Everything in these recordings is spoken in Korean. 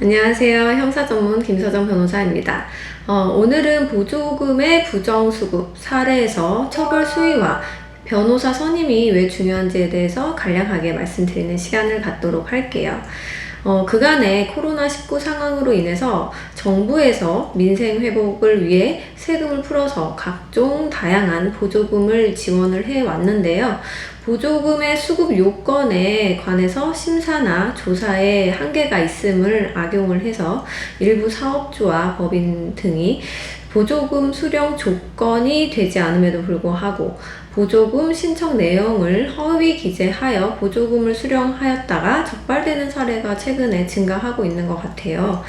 안녕하세요. 형사 전문 김서정 변호사입니다. 어, 오늘은 보조금의 부정수급 사례에서 처벌 수위와 변호사 선임이 왜 중요한지에 대해서 간략하게 말씀드리는 시간을 갖도록 할게요. 어, 그간의 코로나19 상황으로 인해서 정부에서 민생 회복을 위해 세금을 풀어서 각종 다양한 보조금을 지원을 해 왔는데요. 보조금의 수급 요건에 관해서 심사나 조사에 한계가 있음을 악용을 해서 일부 사업주와 법인 등이 보조금 수령 조건이 되지 않음에도 불구하고 보조금 신청 내용을 허위 기재하여 보조금을 수령하였다가 적발되는 사례가 최근에 증가하고 있는 것 같아요.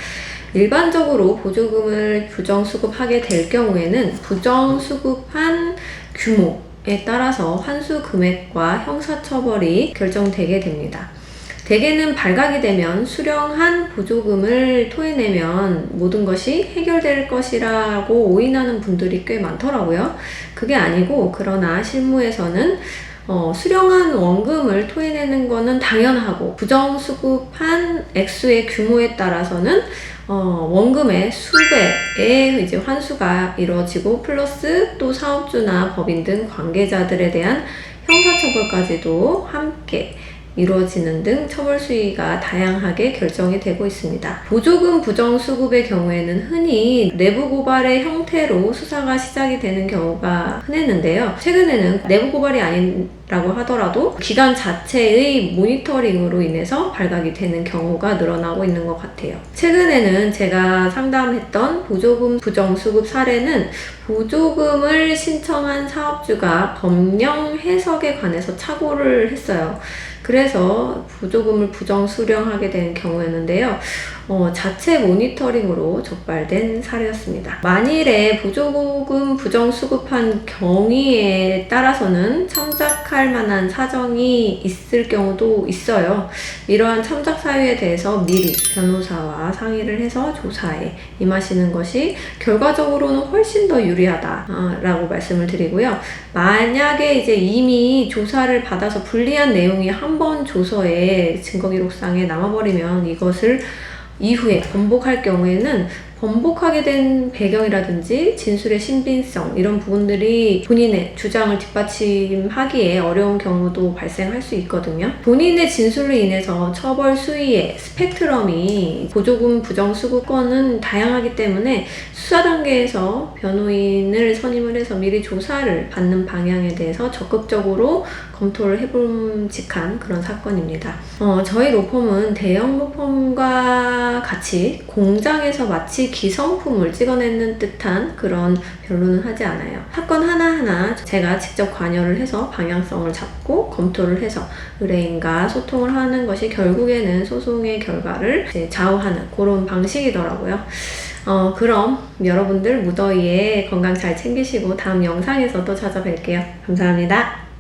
일반적으로 보조금을 부정수급하게 될 경우에는 부정수급한 규모에 따라서 환수 금액과 형사처벌이 결정되게 됩니다. 대개는 발각이 되면 수령한 보조금을 토해내면 모든 것이 해결될 것이라고 오인하는 분들이 꽤 많더라고요. 그게 아니고, 그러나 실무에서는 어, 수령한 원금을 토해내는 거는 당연하고, 부정수급한 액수의 규모에 따라서는 어, 원금의 수배의 이제 환수가 이루어지고, 플러스 또 사업주나 법인 등 관계자들에 대한 형사처벌까지도 함께 이루어지는 등 처벌 수위가 다양하게 결정이 되고 있습니다. 보조금 부정 수급의 경우에는 흔히 내부 고발의 형태로 수사가 시작이 되는 경우가 흔했는데요. 최근에는 내부 고발이 아니 라고 하더라도 기관 자체의 모니터링으로 인해서 발각이 되는 경우가 늘어나고 있는 것 같아요. 최근에는 제가 상담했던 보조금 부정수급 사례는 보조금을 신청한 사업주가 법령 해석에 관해서 착오를 했어요. 그래서 보조금을 부정 수령하게 된 경우였는데요. 어, 자체 모니터링으로 적발된 사례였습니다. 만일에 보조금 부정 수급한 경위에 따라서는 참작할 만한 사정이 있을 경우도 있어요. 이러한 참작 사유에 대해서 미리 변호사와 상의를 해서 조사에 임하시는 것이 결과적으로는 훨씬 더 유리하다라고 말씀을 드리고요. 만약에 이제 이미 조사를 받아서 불리한 내용이 한 번 조서에 증거 기록상에 남아버리면 이것을 이후에 번복할 경우에는 번복하게 된 배경이라든지 진술의 신빙성 이런 부분들이 본인의 주장을 뒷받침하기에 어려운 경우도 발생할 수 있거든요. 본인의 진술로 인해서 처벌 수위의 스펙트럼이 보조금 부정 수급권은 다양하기 때문에 수사 단계에서 변호인을 선임을 해서 미리 조사를 받는 방향에 대해서 적극적으로 검토를 해봄직한 그런 사건입니다. 어, 저희 로펌은 대형 로펌과 같이 공장에서 마치 기성품을 찍어내는 듯한 그런 변론은 하지 않아요. 사건 하나하나 제가 직접 관여를 해서 방향성을 잡고 검토를 해서 의뢰인과 소통을 하는 것이 결국에는 소송의 결과를 좌우하는 그런 방식이더라고요. 어, 그럼 여러분들 무더위에 건강 잘 챙기시고 다음 영상에서 또 찾아뵐게요. 감사합니다.